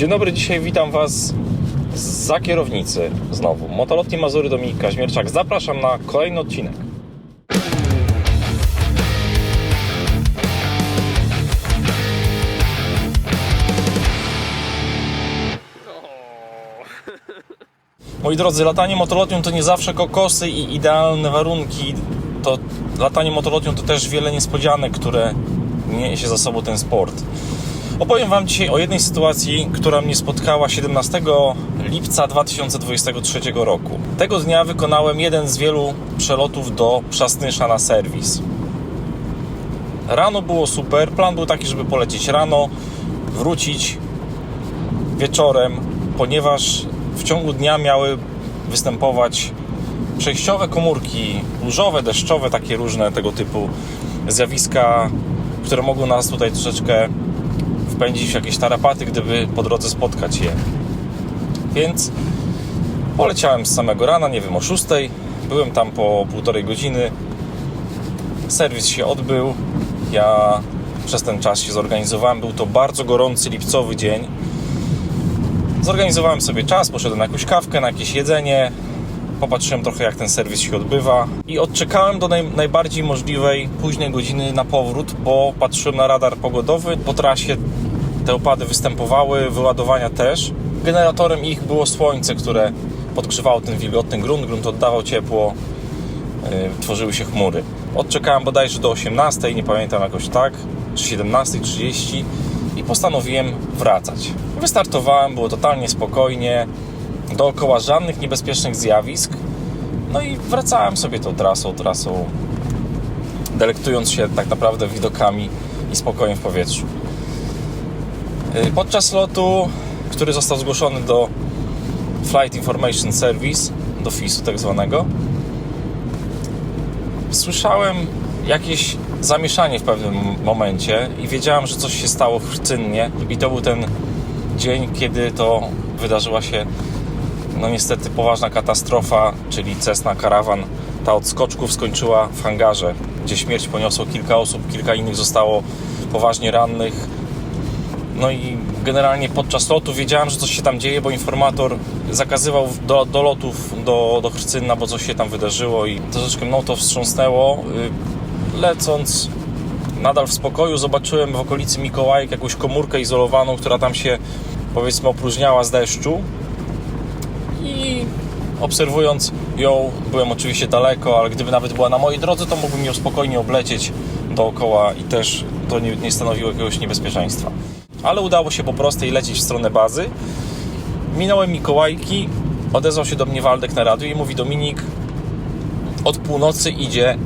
Dzień dobry, dzisiaj witam Was za kierownicy znowu. Motolotni Mazury Dominik Kaźmierczak. Zapraszam na kolejny odcinek. Moi drodzy, latanie motolotnią to nie zawsze kokosy i idealne warunki. To latanie motolotnią to też wiele niespodzianek, które niesie za sobą ten sport. Opowiem Wam dzisiaj o jednej sytuacji, która mnie spotkała 17 lipca 2023 roku. Tego dnia wykonałem jeden z wielu przelotów do Przasnysza na serwis. Rano było super, plan był taki, żeby polecieć rano, wrócić wieczorem, ponieważ w ciągu dnia miały występować przejściowe komórki, burzowe, deszczowe, takie różne tego typu zjawiska, które mogły nas tutaj troszeczkę wpędzić w jakieś tarapaty, gdyby po drodze spotkać je. Więc poleciałem z samego rana, nie wiem, o 6. Byłem tam po półtorej godziny. Serwis się odbył. Ja przez ten czas się zorganizowałem. Był to bardzo gorący lipcowy dzień. Zorganizowałem sobie czas, poszedłem na jakąś kawkę, na jakieś jedzenie. Popatrzyłem trochę, jak ten serwis się odbywa i odczekałem do naj, najbardziej możliwej późnej godziny na powrót, bo patrzyłem na radar pogodowy. Po trasie te opady występowały, wyładowania też. Generatorem ich było słońce, które podgrzewało ten wilgotny grunt, grunt oddawał ciepło, yy, tworzyły się chmury. Odczekałem bodajże do 18, nie pamiętam jakoś tak, czy 17.30 i postanowiłem wracać. Wystartowałem, było totalnie spokojnie, dookoła żadnych niebezpiecznych zjawisk. No i wracałem sobie tą trasą, trasą, delektując się tak naprawdę widokami i spokojem w powietrzu. Yy, Podczas lotu, który został zgłoszony do Flight Information Service, do FIS-u tak zwanego, słyszałem jakieś zamieszanie w pewnym momencie i wiedziałem, że coś się stało w Rcynnie i to był ten dzień, kiedy to wydarzyła się no niestety poważna katastrofa, czyli Cessna Caravan. Ta od skoczków skończyła w hangarze, gdzie śmierć poniosło kilka osób, kilka innych zostało poważnie rannych. No i generalnie podczas lotu wiedziałem, że coś się tam dzieje, bo informator zakazywał do, do lotów do, do Chrcynna, bo coś się tam wydarzyło i troszeczkę mną to wstrząsnęło. Y, Lecąc nadal w spokoju zobaczyłem w okolicy Mikołajek jakąś komórkę izolowaną, która tam się powiedzmy opróżniała z deszczu i obserwując ją, byłem oczywiście daleko, ale gdyby nawet była na mojej drodze, to mógłbym ją spokojnie oblecieć dookoła i też to nie, nie stanowiło jakiegoś niebezpieczeństwa. Ale udało się po prostej lecieć w stronę bazy. Minąłem Mikołajki, odezwał się do mnie Waldek na radiu i mówi Dominik, od północy idzie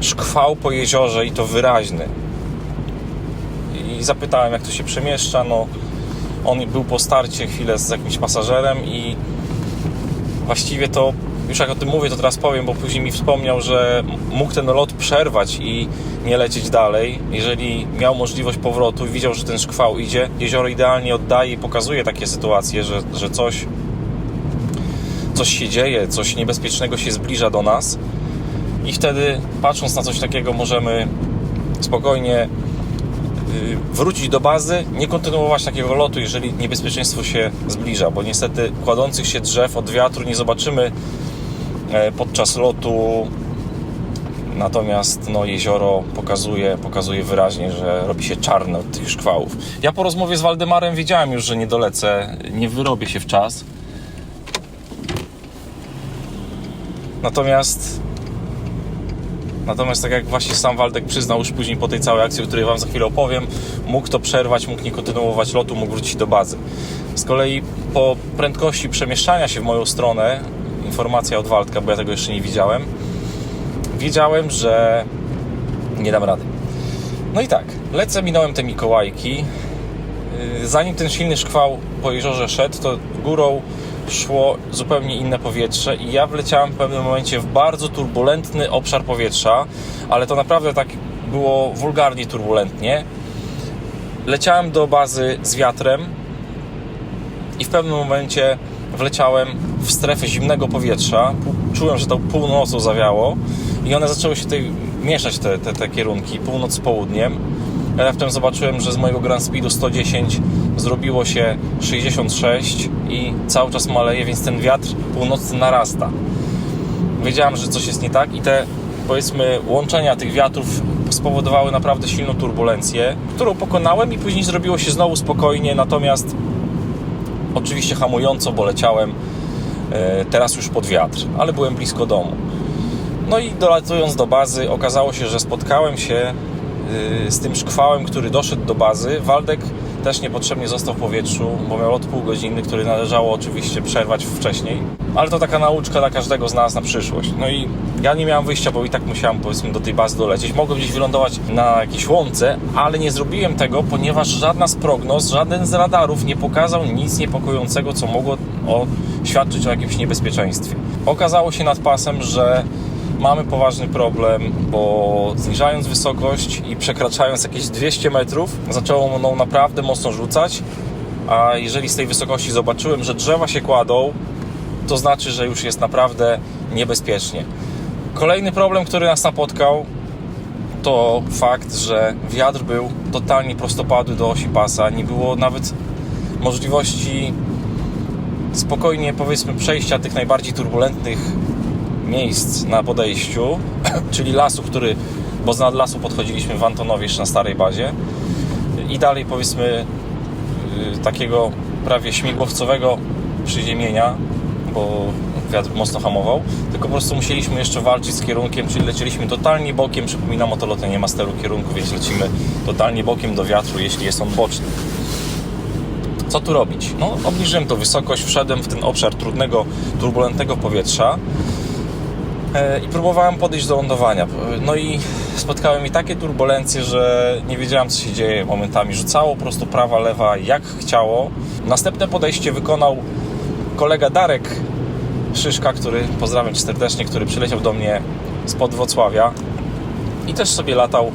szkwał po jeziorze i to wyraźny. I zapytałem, jak to się przemieszcza. No, on był po starcie chwilę z jakimś pasażerem i właściwie to, już jak o tym mówię, to teraz powiem, bo później mi wspomniał, że mógł ten lot przerwać i nie lecieć dalej. Jeżeli miał możliwość powrotu i widział, że ten szkwał idzie, jezioro idealnie oddaje i pokazuje takie sytuacje, że, że coś, coś się dzieje, coś niebezpiecznego się zbliża do nas. I wtedy, patrząc na coś takiego, możemy spokojnie y, wrócić do bazy, nie kontynuować takiego lotu, jeżeli niebezpieczeństwo się zbliża, bo niestety kładących się drzew od wiatru nie zobaczymy podczas lotu. Natomiast no, jezioro pokazuje, pokazuje wyraźnie, że robi się czarne od tych szkwałów. Ja po rozmowie z Waldemarem wiedziałem już, że nie dolecę, nie wyrobię się w czas. Natomiast Natomiast tak jak właśnie sam Waldek przyznał już później po tej całej akcji, o której Wam za chwilę opowiem, mógł to przerwać, mógł nie kontynuować lotu, mógł wrócić do bazy. Z kolei po prędkości przemieszczania się w moją stronę, informacja od Waldka, bo ja tego jeszcze nie widziałem, wiedziałem, że nie dam rady. No i tak, lecę, minąłem te Mikołajki. Yy, Zanim ten silny szkwał po jeziorze szedł, to górą szło zupełnie inne powietrze i ja wleciałem w pewnym momencie w bardzo turbulentny obszar powietrza, ale to naprawdę tak było wulgarnie turbulentnie. Leciałem do bazy z wiatrem i w pewnym momencie wleciałem w strefę zimnego powietrza. Czułem, że to północą zawiało i one zaczęły się tutaj mieszać, te, te, te kierunki, północ z południem. Ja raptem zobaczyłem, że z mojego Grand Speedu 110 zrobiło się 66 i cały czas maleje, więc ten wiatr północny narasta. Wiedziałem, że coś jest nie tak i te powiedzmy łączenia tych wiatrów spowodowały naprawdę silną turbulencję, którą pokonałem i później zrobiło się znowu spokojnie, natomiast oczywiście hamująco, bo leciałem e, teraz już pod wiatr, ale byłem blisko domu. No i dolatując do bazy, okazało się, że spotkałem się y, z tym szkwałem, który doszedł do bazy. Waldek też niepotrzebnie został w powietrzu, bo miał lot pół godziny, który należało oczywiście przerwać wcześniej. Ale to taka nauczka dla każdego z nas na przyszłość. No i ja nie miałem wyjścia, bo i tak musiałem powiedzmy do tej bazy dolecieć. Mogłem gdzieś wylądować na jakiejś łące, ale nie zrobiłem tego, ponieważ żadna z prognoz, żaden z radarów nie pokazał nic niepokojącego, co mogło o, świadczyć o jakimś niebezpieczeństwie. Okazało się nad pasem, że mamy poważny problem, bo zniżając wysokość i przekraczając jakieś 200 metrów, zaczęło mną naprawdę mocno rzucać. A jeżeli z tej wysokości zobaczyłem, że drzewa się kładą, to znaczy, że już jest naprawdę niebezpiecznie. Kolejny problem, który nas napotkał, to fakt, że wiatr był totalnie prostopadły do osi pasa. Nie było nawet możliwości spokojnie, powiedzmy, przejścia tych najbardziej turbulentnych miejsc na podejściu, czyli lasu, który, bo z nad lasu podchodziliśmy w Antonowie jeszcze na starej bazie i dalej powiedzmy y, takiego prawie śmigłowcowego przyziemienia, bo wiatr mocno hamował, tylko po prostu musieliśmy jeszcze walczyć z kierunkiem, czyli lecieliśmy totalnie bokiem, przypominam o to lotenie masteru kierunku, więc lecimy totalnie bokiem do wiatru, jeśli jest on boczny. Co tu robić? No, obniżyłem to wysokość, wszedłem w ten obszar trudnego, turbulentnego powietrza, i próbowałem podejść do lądowania. No i spotkałem mi takie turbulencje, że nie wiedziałem co się dzieje momentami. Rzucało po prostu prawa, lewa jak chciało. Następne podejście wykonał kolega Darek Szyszka, który pozdrawiam serdecznie, który przyleciał do mnie spod Wrocławia i też sobie latał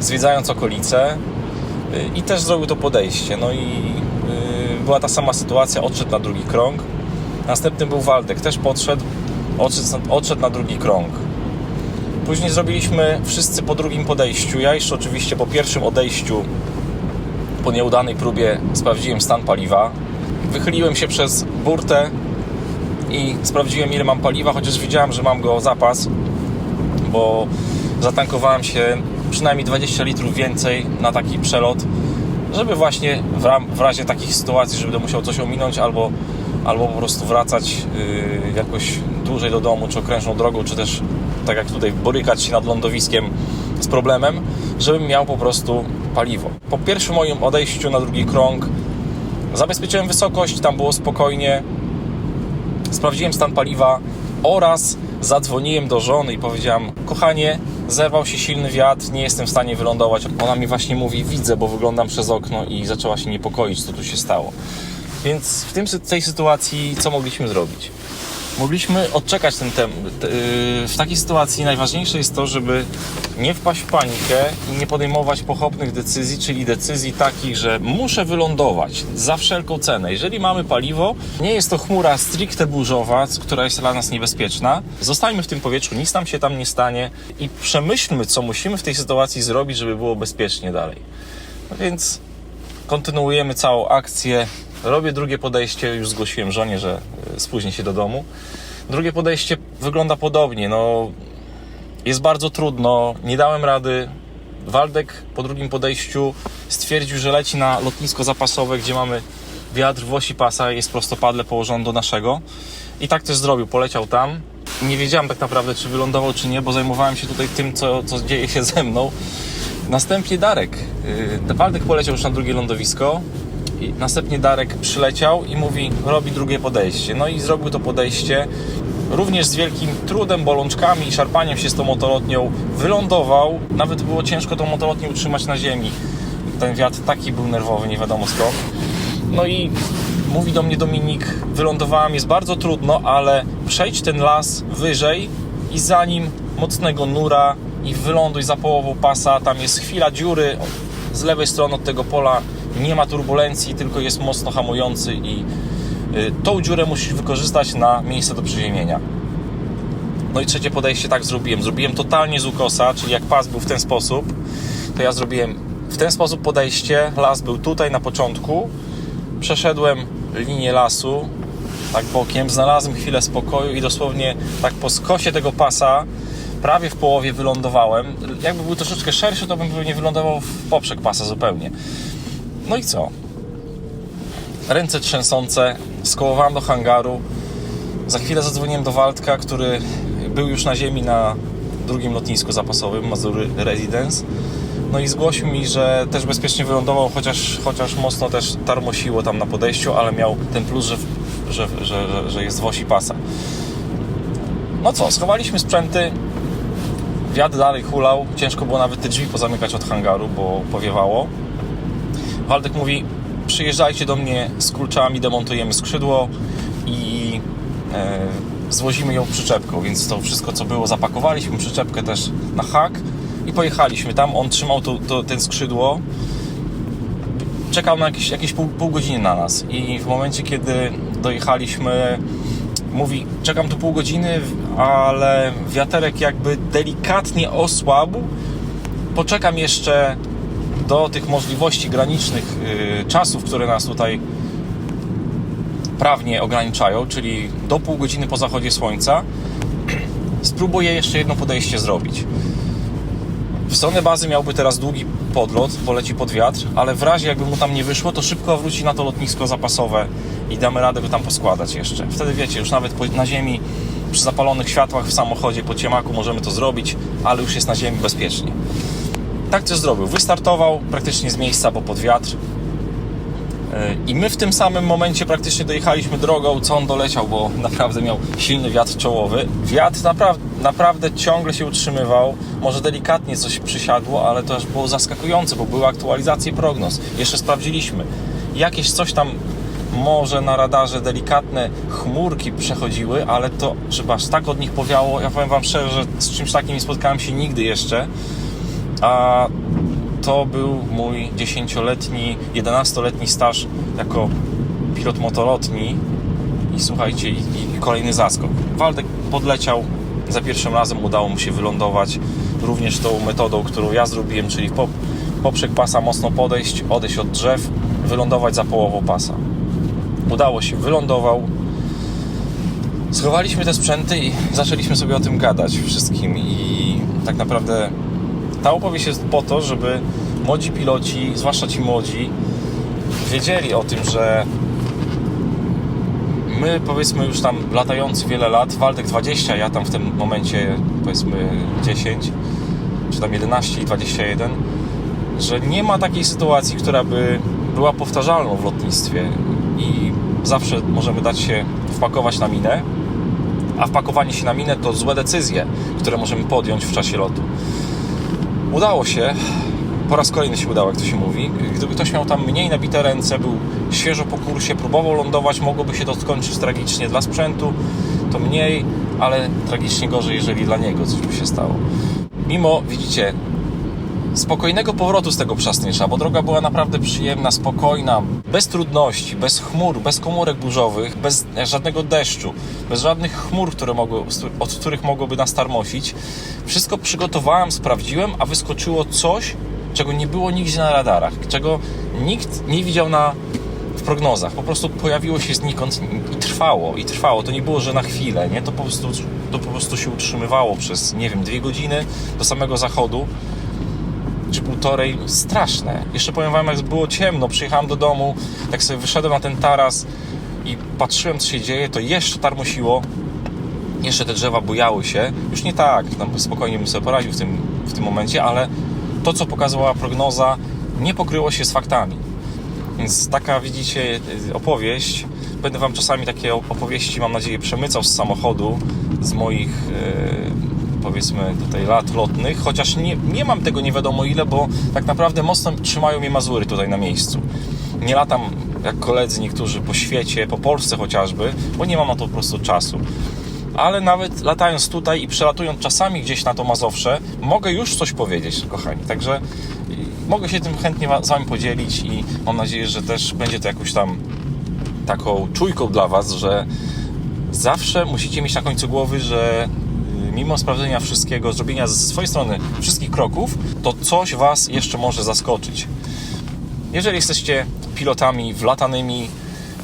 zwiedzając okolice i też zrobił to podejście. No i yy, była ta sama sytuacja, odszedł na drugi krąg. Następny był Waldek, też podszedł, odszedł, odszedł na drugi krąg. Później zrobiliśmy wszyscy po drugim podejściu. Ja jeszcze oczywiście po pierwszym odejściu, po nieudanej próbie, sprawdziłem stan paliwa. Wychyliłem się przez burtę i sprawdziłem ile mam paliwa, chociaż wiedziałem, że mam go zapas, bo zatankowałem się przynajmniej 20 litrów więcej na taki przelot, żeby właśnie w, ram, w razie takich sytuacji, że będę musiał coś ominąć albo, albo po prostu wracać yy, jakoś dłużej do domu, czy okrężną drogą, czy też tak jak tutaj borykać się nad lądowiskiem z problemem, żebym miał po prostu paliwo. Po pierwszym moim odejściu na drugi krąg zabezpieczyłem wysokość, tam było spokojnie, sprawdziłem stan paliwa oraz zadzwoniłem do żony i powiedziałem: Kochanie, zerwał się silny wiatr, nie jestem w stanie wylądować. Ona mi właśnie mówi: Widzę, bo wyglądam przez okno i zaczęła się niepokoić, co tu się stało. Więc w tym, tej sytuacji co mogliśmy zrobić? Mogliśmy odczekać ten temat. W takiej sytuacji najważniejsze jest to, żeby nie wpaść w panikę i nie podejmować pochopnych decyzji, czyli decyzji takich, że muszę wylądować za wszelką cenę. Jeżeli mamy paliwo, nie jest to chmura stricte burzowa, która jest dla nas niebezpieczna. Zostańmy w tym powietrzu, nic nam się tam nie stanie i przemyślmy, co musimy w tej sytuacji zrobić, żeby było bezpiecznie dalej. No więc kontynuujemy całą akcję. Robię drugie podejście, już zgłosiłem żonie, że e, spóźnię się do domu. Drugie podejście wygląda podobnie. No, jest bardzo trudno, nie dałem rady. Waldek po drugim podejściu stwierdził, że leci na lotnisko zapasowe, gdzie mamy wiatr w osi pasa, jest prostopadle położony do naszego. I tak też zrobił, poleciał tam. Nie wiedziałem tak naprawdę, czy wylądował, czy nie, bo zajmowałem się tutaj tym, co, co dzieje się ze mną. Następnie Darek. Yy, Waldek poleciał już na drugie lądowisko. I następnie Darek przyleciał i mówi, robi drugie podejście. No i zrobił to podejście również z wielkim trudem, bolączkami i szarpaniem się z tą motolotnią. Wylądował, nawet było ciężko tą motolotnię utrzymać na ziemi. Ten wiatr taki był nerwowy, nie wiadomo skąd. No i mówi do mnie Dominik, wylądowałem, jest bardzo trudno, ale przejdź ten las wyżej i za nim mocnego nura i wyląduj za połową pasa, tam jest chwila dziury z lewej strony od tego pola nie ma turbulencji, tylko jest mocno hamujący i y, tą dziurę musisz wykorzystać na miejsce do przyziemienia. No i trzecie podejście tak zrobiłem. Zrobiłem totalnie z ukosa, czyli jak pas był w ten sposób, to ja zrobiłem w ten sposób podejście. Las był tutaj na początku. Przeszedłem linię lasu, tak bokiem, znalazłem chwilę spokoju i dosłownie tak po skosie tego pasa, prawie w połowie wylądowałem. Jakby był troszeczkę szerszy, to bym pewnie wylądował w poprzek pasa zupełnie. No i co? Ręce trzęsące, skołowałem do hangaru. Za chwilę zadzwoniłem do Waldka, który był już na ziemi na drugim lotnisku zapasowym Mazury Residence. No i zgłosił mi, że też bezpiecznie wylądował, chociaż, chociaż mocno też tarmosiło tam na podejściu, ale miał ten plus, że, że, że, że, jest w osi pasa. No co, schowaliśmy sprzęty, wiatr dalej hulał, ciężko było nawet te drzwi pozamykać od hangaru, bo powiewało. Waldek mówi, przyjeżdżajcie do mnie z kluczami, demontujemy skrzydło i e, zwozimy ją przyczepką, więc to wszystko co było zapakowaliśmy, przyczepkę też na hak i pojechaliśmy tam, on trzymał to, to, ten skrzydło. Czekał na jakieś, jakieś pół, pół godziny na nas. I w momencie kiedy dojechaliśmy mówi, czekam tu pół godziny, ale wiaterek jakby delikatnie osłabł. Poczekam jeszcze do tych możliwości granicznych yy, czasów, które nas tutaj prawnie ograniczają, czyli do pół godziny po zachodzie słońca, spróbuję jeszcze jedno podejście zrobić. W stronę bazy miałby teraz długi podlot, poleci pod wiatr, ale w razie jakby mu tam nie wyszło, to szybko wróci na to lotnisko zapasowe i damy radę go tam poskładać jeszcze. Wtedy wiecie, już nawet na ziemi, przy zapalonych światłach w samochodzie, po ciemaku możemy to zrobić, ale już jest na ziemi bezpiecznie. Tak też zrobił. Wystartował praktycznie z miejsca, bo pod wiatr. Yy, I my w tym samym momencie praktycznie dojechaliśmy drogą, co on doleciał, bo naprawdę miał silny wiatr czołowy. Wiatr naprawdę, naprawdę ciągle się utrzymywał. Może delikatnie coś przysiadło, ale to już było zaskakujące, bo były aktualizacje prognoz. Jeszcze sprawdziliśmy. Jakieś coś tam może na radarze delikatne chmurki przechodziły, ale to, żeby aż tak od nich powiało, ja powiem Wam szczerze, że z czymś takim nie spotkałem się nigdy jeszcze. A to był mój 10-letni, 11-letni staż jako pilot motolotni i słuchajcie, i, i kolejny zaskok. Waldek podleciał, za pierwszym razem udało mu się wylądować również tą metodą, którą ja zrobiłem, czyli po, poprzek pasa mocno podejść, odejść od drzew, wylądować za połową pasa. Udało się, wylądował. Schowaliśmy te sprzęty i zaczęliśmy sobie o tym gadać wszystkim i tak naprawdę ta opowieść jest po to, żeby młodzi piloci, zwłaszcza ci młodzi, wiedzieli o tym, że my powiedzmy już tam latający wiele lat, Waldek 20, ja tam w tym momencie powiedzmy 10, czy tam 11 i 21, że nie ma takiej sytuacji, która by była powtarzalną w lotnictwie i zawsze możemy dać się wpakować na minę, a wpakowanie się na minę to złe decyzje, które możemy podjąć w czasie lotu. Udało się. Po raz kolejny się udało, jak to się mówi. Gdyby ktoś miał tam mniej nabite ręce, był świeżo po kursie, próbował lądować, mogłoby się to skończyć tragicznie dla sprzętu, to mniej, ale tragicznie gorzej, jeżeli dla niego coś by się stało. Mimo, widzicie, spokojnego powrotu z tego przastnicza, bo droga była naprawdę przyjemna, spokojna, bez trudności, bez chmur, bez komórek burzowych, bez żadnego deszczu, bez żadnych chmur, które mogły, od których mogłoby nas tarmosić. Wszystko przygotowałem, sprawdziłem, a wyskoczyło coś, czego nie było nigdzie na radarach, czego nikt nie widział na, w prognozach. Po prostu pojawiło się znikąd i trwało, i trwało. To nie było, że na chwilę, nie? To po prostu, to po prostu się utrzymywało przez, nie wiem, dwie godziny do samego zachodu czy półtorej, straszne. Jeszcze powiem wam, jak było ciemno, przyjechałem do domu, tak sobie wyszedłem na ten taras i patrzyłem, co się dzieje, to jeszcze tarmosiło, jeszcze te drzewa bujały się. Już nie tak, tam spokojnie bym sobie poradził w tym, w tym momencie, ale to, co pokazywała prognoza, nie pokryło się z faktami. Więc taka, widzicie, opowieść. Będę Wam czasami takie opowieści, mam nadzieję, przemycał z samochodu, z moich, e, powiedzmy, tutaj lat lotnych, chociaż nie, nie mam tego nie wiadomo ile, bo tak naprawdę mocno trzymają mnie Mazury tutaj na miejscu. Nie latam jak koledzy niektórzy po świecie, po Polsce chociażby, bo nie mam na to po prostu czasu. Ale nawet latając tutaj i przelatując czasami gdzieś na to Mazowsze, mogę już coś powiedzieć, kochani. Także mogę się tym chętnie z Wami podzielić i mam nadzieję, że też będzie to jakąś tam taką czujką dla Was, że zawsze musicie mieć na końcu głowy, że mimo sprawdzenia wszystkiego, zrobienia ze swojej strony wszystkich kroków, to coś Was jeszcze może zaskoczyć. Jeżeli jesteście pilotami wlatanymi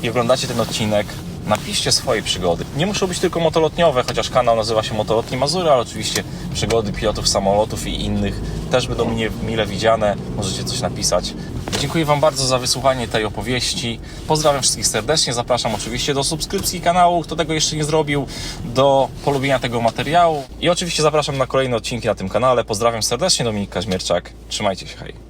i oglądacie ten odcinek, napiszcie swoje przygody. Nie muszą być tylko motolotniowe, chociaż kanał nazywa się Motolotni Mazury, ale oczywiście przygody pilotów samolotów i innych też będą mnie mile widziane. Możecie coś napisać. Dziękuję Wam bardzo za wysłuchanie tej opowieści. Pozdrawiam wszystkich serdecznie. Zapraszam oczywiście do subskrypcji kanału, kto tego jeszcze nie zrobił, do polubienia tego materiału i oczywiście zapraszam na kolejne odcinki na tym kanale. Pozdrawiam serdecznie, Dominik Kaźmierczak. Trzymajcie się, hej.